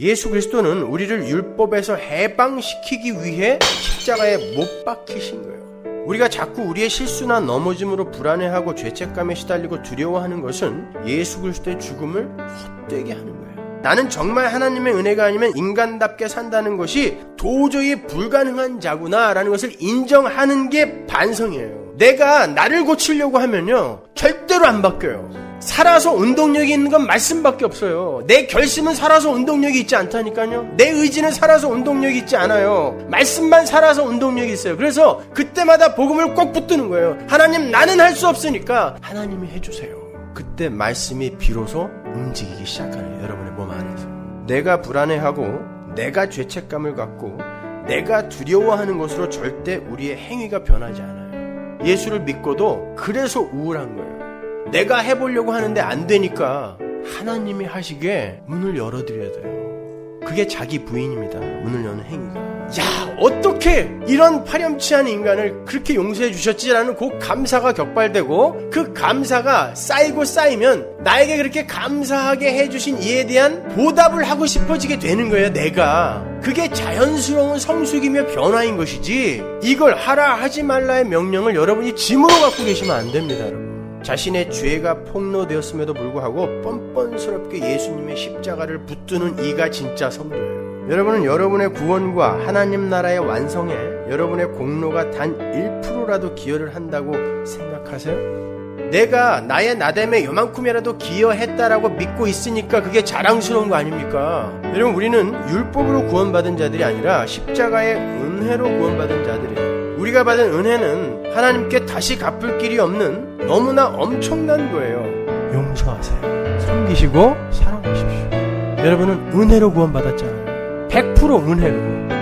예수 그리스도는 우리를 율법에서 해방시키기 위해 십자가에 못 박히신 거예요. 우리가 자꾸 우리의 실수나 넘어짐으로 불안해하고 죄책감에 시달리고 두려워하는 것은 예수 그리스도의 죽음을 헛되게 하는 거예요. 나는 정말 하나님의 은혜가 아니면 인간답게 산다는 것이 도저히 불가능한 자구나라는 것을 인정하는 게 반성이에요. 내가 나를 고치려고 하면요. 절대로 안 바뀌어요. 살아서 운동력이 있는 건 말씀밖에 없어요. 내 결심은 살아서 운동력이 있지 않다니까요. 내 의지는 살아서 운동력이 있지 않아요. 말씀만 살아서 운동력이 있어요. 그래서 그때마다 복음을 꼭 붙드는 거예요. 하나님 나는 할 수 없으니까 하나님이 해주세요. 그때 말씀이 비로소 움직이기 시작하네요. 여러분의 몸 안에서. 내가 불안해하고 내가 죄책감을 갖고 내가 두려워하는 것으로 절대 우리의 행위가 변하지 않아요. 예수를 믿고도 그래서 우울한 거예요. 내가 해보려고 하는데 안 되니까 하나님이 하시게 문을 열어드려야 돼요. 그게 자기 부인입니다. 문을 여는 행위가. 야, 어떻게 이런 파렴치한 인간을 그렇게 용서해 주셨지라는 그 감사가 격발되고 그 감사가 쌓이고 쌓이면 나에게 그렇게 감사하게 해주신 이에 대한 보답을 하고 싶어지게 되는 거예요, 내가. 그게 자연스러운 성숙이며 변화인 것이지 이걸 하라 하지 말라의 명령을 여러분이 짐으로 갖고 계시면 안 됩니다, 여러분. 자신의 죄가 폭로되었음에도 불구하고 뻔뻔스럽게 예수님의 십자가를 붙드는 이가 진짜 성도예요. 여러분은 여러분의 구원과 하나님 나라의 완성에 여러분의 공로가 단 1%라도 기여를 한다고 생각하세요? 내가 나의 나됨에 요만큼이라도 기여했다라고 믿고 있으니까 그게 자랑스러운 거 아닙니까? 여러분 우리는 율법으로 구원받은 자들이 아니라 십자가의 은혜로 구원받은 자들이에요. 우리가 받은 은혜는 하나님께 다시 갚을 길이 없는 너무나 엄청난 거예요. 용서하세요. 섬기시고 사랑하십시오. 여러분은 은혜로 구원받았잖아요. 100% 은혜로.